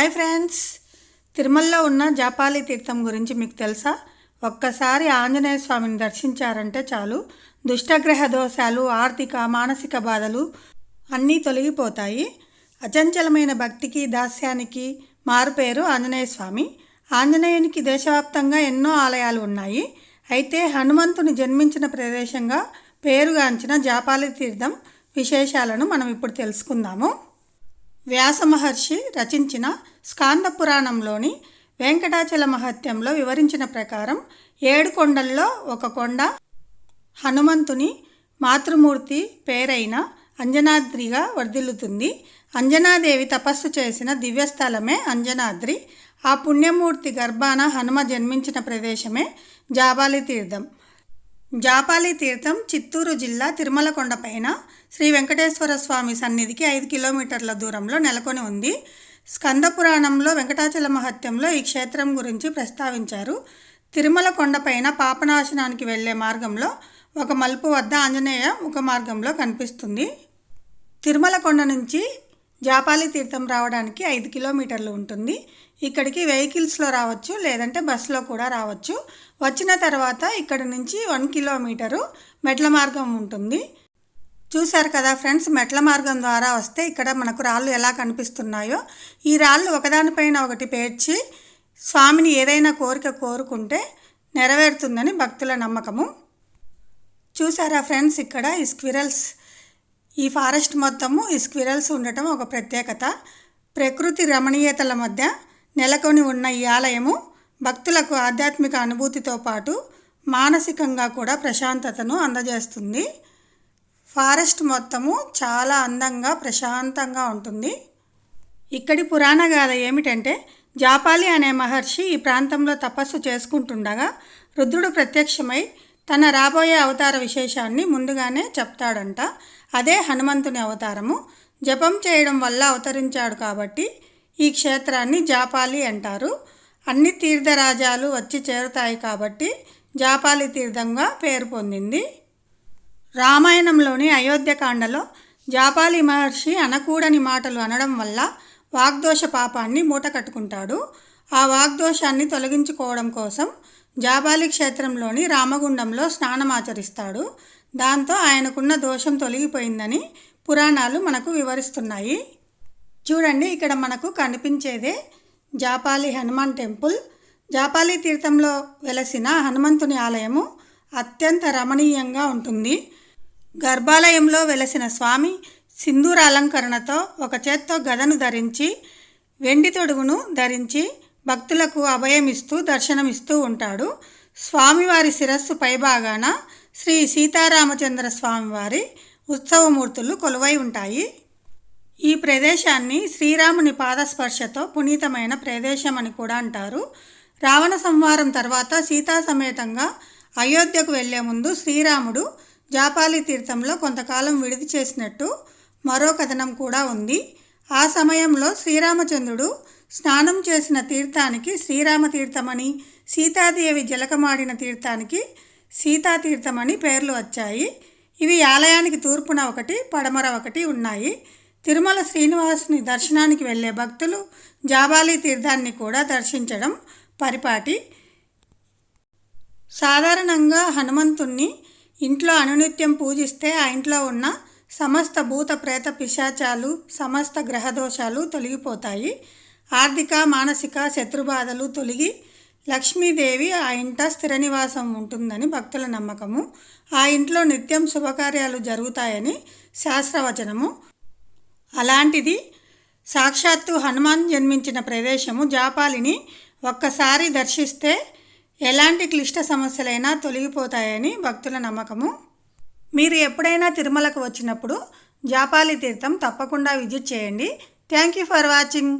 Hi friends. తిరుమలలో ఉన్న జాపాలి తీర్థం గురించి మీకు తెలుసా? ఒక్కసారి ఆంజనేయ స్వామిని దర్శించారంటే చాలు. దుష్టగ్రహ దోషాలు ఆర్థిక మానసిక బాధలు అన్నీ తొలగిపోతాయి. అచంచలమైన భక్తికి దాస్యానికి మారుపేరు ఆంజనేయ స్వామి. ఆంజనేయునికి దేశవ్యాప్తంగా ఎన్నో ఆలయాలు ఉన్నాయి. అయితే హనుమంతుని జన్మించిన ప్రదేశంగా పేరుగాంచిన జాపాలి తీర్థం విశేషాలను మనం ఇప్పుడు తెలుసుకుందాము. వ్యాస మహర్షి రచించిన స్కాంద పురాణంలోని వెంకటాచల మహత్యంలో వివరించిన ప్రకారం ఏడు కొండల్లో ఒక కొండ హనుమంతుని మాతృమూర్తి పేరైన అంజనాద్రిగా వర్ధిల్లుతుంది. అంజనాదేవి తపస్సు చేసిన దివ్యస్థలమే అంజనాద్రి. ఆ పుణ్యమూర్తి గర్భాన హనుమ జన్మించిన ప్రదేశమే జాబాలి తీర్థం. జాపాలి తీర్థం చిత్తూరు జిల్లా తిరుమలకొండ పైన శ్రీ వెంకటేశ్వర స్వామి సన్నిధికి ఐదు కిలోమీటర్ల దూరంలో నెలకొని ఉంది. స్కందపురాణంలో వెంకటాచల మహత్యంలో ఈ క్షేత్రం గురించి ప్రస్తావించారు. తిరుమల కొండపైన పాపనాశనానికి వెళ్ళే మార్గంలో ఒక మలుపు వద్ద ఆంజనేయ ముఖ మార్గంలో కనిపిస్తుంది. తిరుమల కొండ నుంచి జాపాలి తీర్థం రావడానికి ఐదు కిలోమీటర్లు ఉంటుంది. ఇక్కడికి వెహికల్స్లో రావచ్చు లేదంటే బస్సులో కూడా రావచ్చు. వచ్చిన తర్వాత ఇక్కడ నుంచి వన్ కిలోమీటరు మెట్ల మార్గం ఉంటుంది. చూశారు కదా ఫ్రెండ్స్ మెట్ల మార్గం ద్వారా వస్తే ఇక్కడ మనకు రాళ్ళు ఎలా కనిపిస్తున్నాయో. ఈ రాళ్ళు ఒకదానిపైన ఒకటి పేర్చి స్వామిని ఏదైనా కోరిక కోరుకుంటే నెరవేరుతుందని భక్తుల నమ్మకము. చూసారా ఫ్రెండ్స్ ఇక్కడ ఈ స్క్విరల్స్ ఈ ఫారెస్ట్ మొత్తము ఈ స్క్విరల్స్ ఉండటం ఒక ప్రత్యేకత. ప్రకృతి రమణీయతల మధ్య నెలకొని ఉన్న ఈ ఆలయము భక్తులకు ఆధ్యాత్మిక అనుభూతితో పాటు మానసికంగా కూడా ప్రశాంతతను అందజేస్తుంది. ఫారెస్ట్ మొత్తము చాలా అందంగా ప్రశాంతంగా ఉంటుంది. ఇక్కడి పురాణ గాథ ఏమిటంటే జాపాలి అనే మహర్షి ఈ ప్రాంతంలో తపస్సు చేసుకుంటుండగా రుద్రుడు ప్రత్యక్షమై తన రాబోయే అవతార విశేషాన్ని ముందుగానే చెప్తాడంట. అదే హనుమంతుని అవతారము. జపం చేయడం వల్ల అవతరించాడు కాబట్టి ఈ క్షేత్రాన్ని జాపాలి అంటారు. అన్ని తీర్థరాజాలు వచ్చి చేరుతాయి కాబట్టి జాపాలి తీర్థంగా పేరు పొందింది. రామాయణంలోని అయోధ్యకాండలో జాపాలి మహర్షి అనకూడని మాటలు అనడం వల్ల వాగ్దోష పాపాన్ని మూట కట్టుకుంటాడు ఆ వాగ్దోషాన్ని తొలగించుకోవడం కోసం జాబాలి క్షేత్రంలోని రామగుండంలో స్నానమాచరిస్తాడు. దాంతో ఆయనకున్న దోషం తొలగిపోయిందని పురాణాలు మనకు వివరిస్తున్నాయి. చూడండి ఇక్కడ మనకు కనిపించేదే జాపాలి హనుమాన్ టెంపుల్. జాపాలి తీర్థంలో వెలసిన హనుమంతుని ఆలయము అత్యంత రమణీయంగా ఉంటుంది. గర్భాలయంలో వెలసిన స్వామి సింధూర అలంకరణతో ఒక చేత్తో గదను ధరించి వెండి తొడుగును ధరించి భక్తులకు అభయమిస్తూ దర్శనమిస్తూ ఉంటాడు. స్వామివారి శిరస్సు పైభాగాన శ్రీ సీతారామచంద్ర స్వామివారి ఉత్సవమూర్తులు కొలువై ఉంటాయి. ఈ ప్రదేశాన్ని శ్రీరాముని పాదస్పర్శతో పునీతమైన ప్రదేశం అని కూడా అంటారు. రావణ సంహారం తర్వాత సీతా సమేతంగా అయోధ్యకు వెళ్ళే ముందు శ్రీరాముడు జాపాలి తీర్థంలో కొంతకాలం విడిది చేసినట్టు మరో కథనం కూడా ఉంది. ఆ సమయంలో శ్రీరామచంద్రుడు స్నానం చేసిన తీర్థానికి శ్రీరామ తీర్థమని సీతాదేవి జలకమాడిన తీర్థానికి సీతాతీర్థమని పేర్లు వచ్చాయి. ఇవి ఆలయానికి తూర్పున ఒకటి పడమర ఒకటి ఉన్నాయి. తిరుమల శ్రీనివాసుని దర్శనానికి వెళ్ళే భక్తులు జాబాలి తీర్థాన్ని కూడా దర్శించడం పరిపాటి. సాధారణంగా హనుమంతుణ్ణి ఇంట్లో అనునిత్యం పూజిస్తే ఆ ఇంట్లో ఉన్న సమస్త భూత ప్రేత పిశాచాలు సమస్త గ్రహదోషాలు తొలగిపోతాయి. ఆర్థిక మానసిక శత్రుబాధలు తొలగి లక్ష్మీదేవి ఆ ఇంట స్థిర నివాసం ఉంటుందని భక్తుల నమ్మకము. ఆ ఇంట్లో నిత్యం శుభకార్యాలు జరుగుతాయని శాస్త్రవచనము. అలాంటిది సాక్షాత్తు హనుమాన్ జన్మించిన ప్రదేశము జాపాలిని ఒక్కసారి దర్శిస్తే ఎలాంటి క్లిష్ట సమస్యలైనా తొలగిపోతాయని భక్తుల నమ్మకము. మీరు ఎప్పుడైనా తిరుమలకు వచ్చినప్పుడు జాపాలి తీర్థం తప్పకుండా విజిట్ చేయండి. Thank you for watching.